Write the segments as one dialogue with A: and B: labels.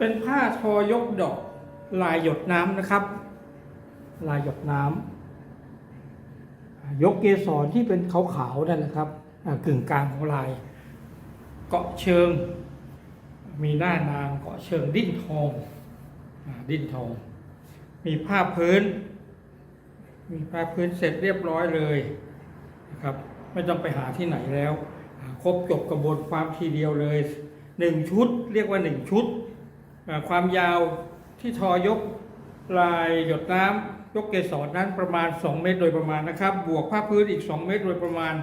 A: เป็นผ้าทอยกดอกลายหยดน้ำนะครับ ลายหยดน้ำยกเกสรที่เป็นขาวๆนั่นนะครับกึ่งกลางของลาย เกาะเชิง มีหน้านางเกาะเชิงดิ้นทองดิ้นทอง มีผ้าพื้น มีผ้าพื้นเสร็จเรียบร้อยเลยนะครับ ไม่ต้องไปหาที่ไหนแล้ว ครบจบกระบวนความทีเดียวเลยหนึ่งชุด เรียกว่าหนึ่งชุด ความยาวที่ทอยกลายหยดน้ำยกเกสรนั้นประมาณ 2 เมตรโดยประมาณนะครับ บวกผ้าพื้นอีก 2 เมตรโดยประมาณ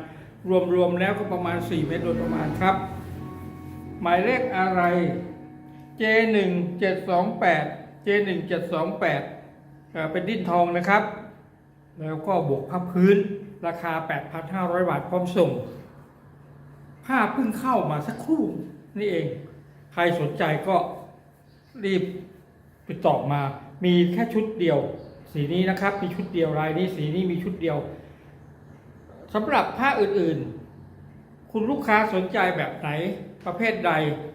A: รวมๆแล้วก็ประมาณ 4 เมตรโดยประมาณครับ หมายเลขอะไร J1 728 J1 728เอ่อเป็นดิ้นทองนะครับ แล้วก็บวกผ้าพื้นราคา 8,500 บาทพร้อมส่ง ผ้าเพิ่งเข้ามาสักครู่นี่เอง ใครสนใจก็ รีบติดต่อมา มีแค่ชุดเดียว สีนี้นะครับ มีชุดเดียวลายนี้สีนี้มีชุดเดียวสำหรับผ้าอื่นๆ คุณลูกค้าสนใจแบบไหนประเภทใด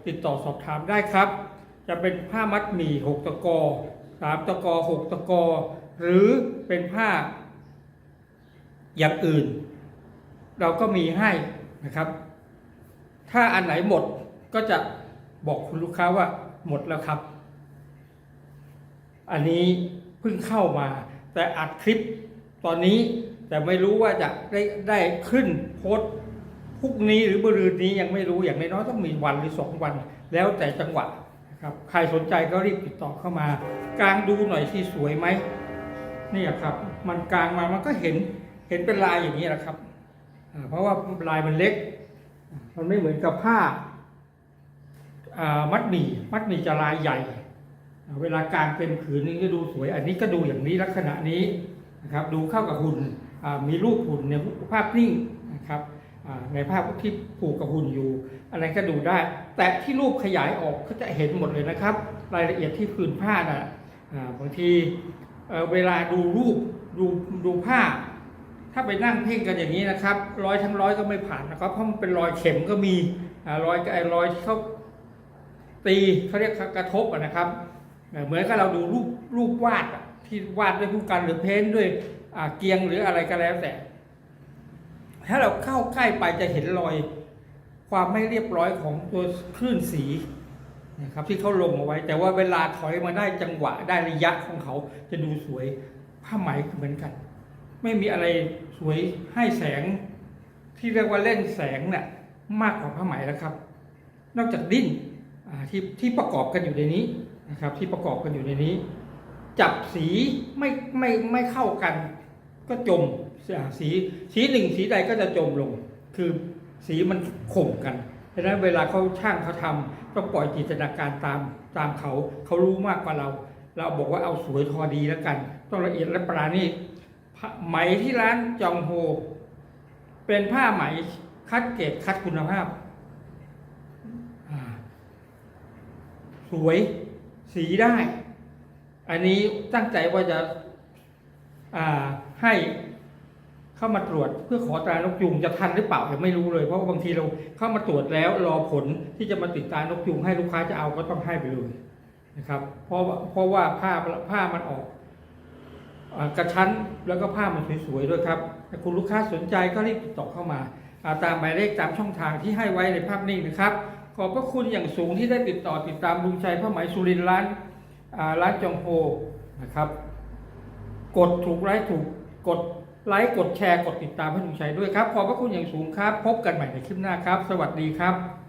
A: ติดต่อสอบถามได้ครับ จะเป็นผ้ามัดหมี่หกตะกอสามตะกอหกตะกอ หรือเป็นผ้าอย่างอื่น เราก็มีให้นะครับ ถ้าอันไหนหมดก็จะบอกคุณลูกค้าว่าหมดแล้วครับ อันนี้เพิ่งเข้ามา แต่อัดคลิปตอนนี้แต่ไม่รู้ว่าจะได้ได้ขึ้นโพสพรุ่งนี้หรือมะรืนนี้ยังไม่รู้อย่างน้อยต้องมีวันหรือสองวัน แล้วแต่จังหวะนะครับใครสนใจก็รีบติดต่อเข้ามากลางดูหน่อยที่สวยไหมนี่ครับ มันกลางมามันก็เห็นเห็นเป็นลายอย่างนี้แหละครับเพราะว่าลายมันเล็ก มันไม่เหมือนกับผ้าอ่ามัดหมี่มัดหมี่จะลายใหญ่ เวลากางเป็นผืนนึงก็ดูสวย อันนี้ก็ดูอย่างนี้ลักษณะนี้นะครับดูเข้ากับหุ่นมีรูปหุ่นในภาพนิ่งนะครับในภาพที่ผูกกับหุ่นอยู่ อะไรก็ดูได้ แต่ที่รูปขยายออกก็จะเห็นหมดเลยนะครับ รายละเอียดที่ผืนผ้านะอ่าบางทีเวลาดูรูปดูดูผ้า ถ้าไปนั่งเพ่งกันอย่างนี้นะครับร้อยทั้งร้อยก็ไม่ผ่านนะครับเพราะมันเป็นรอยเข็มก็มีอรอยไอ้รอยที่เขาตีเขาเรียกกระทบนะครับ เหมือนกับเราดูรูปรูปวาดที่วาดด้วยผู้กันหรือเพ้นท์ด้วยเกียงหรืออะไรก็แล้วแต่ ถ้าเราเข้าใกล้ไปจะเห็นรอยความไม่เรียบร้อยของตัวคลื่นสีนะครับที่เขาลงเอาไว้ แต่ว่าเวลาถอยมาได้จังหวะได้ระยะของเขาจะดูสวยผ้าไหมเหมือนกัน ไม่มีอะไรสวยให้แสง ที่เรียกว่าเล่นแสงเนี่ยมากกว่าผ้าไหมแล้วครับ นอกจากดิ้นที่ที่ประกอบกันอยู่ในนี้ นะครับ ที่ประกอบกันอยู่ในนี้ จับสีไม่ไม่ไม่เข้ากัน ก็จมสีสีหนึ่งสีใดก็จะจมลง คือสีมันข่มกันดังนั้นเวลาเขาช่างเขาทำต้องปล่อยจินตนาการตามตามเขา เขารู้มากกว่าเรา เราบอกว่าเอาสวยทอดีแล้วกัน ต้องละเอียดและปราณีตไหมที่ร้านจองโฮ เป็นผ้าไหมคัดเกรดคัดคุณภาพ สวย สีได้ อันนี้ตั้งใจว่าจะาให้เข้ามาตรวจเพื่อขอตรานกยุงจะทันหรือเปล่ายังไม่รู้เลย เพราะว่าบางทีเราเข้ามาตรวจแล้วรอผลที่จะมาติดตานกยุงให้ลูกค้าจะเอาก็ต้องให้ไปเลยนะครับ เพราะว่าเพราะว่าผ้าผ้ามันออกอกระชั้นแล้วก็ผ้ามันสวยๆด้วยครับถ้าคุณลูกค้าสนใจก็รีบติดต่อเข้ามาอ่าตามหมายเลขตามช่องทางที่ให้ไว้ในภาพนิ่งนะครับ ขอบพระคุณอย่างสูงที่ได้ติดต่อติดตามลุงชัยผ้าไหมสุรินทร์ร้านร้านจองโฮนะครับ กดถูกไลค์ถูกกดไลค์กดแชร์กดติดตามให้ลุงชัยด้วยครับ ขอบพระคุณอย่างสูงครับ พบกันใหม่ในคลิปหน้าครับ สวัสดีครับ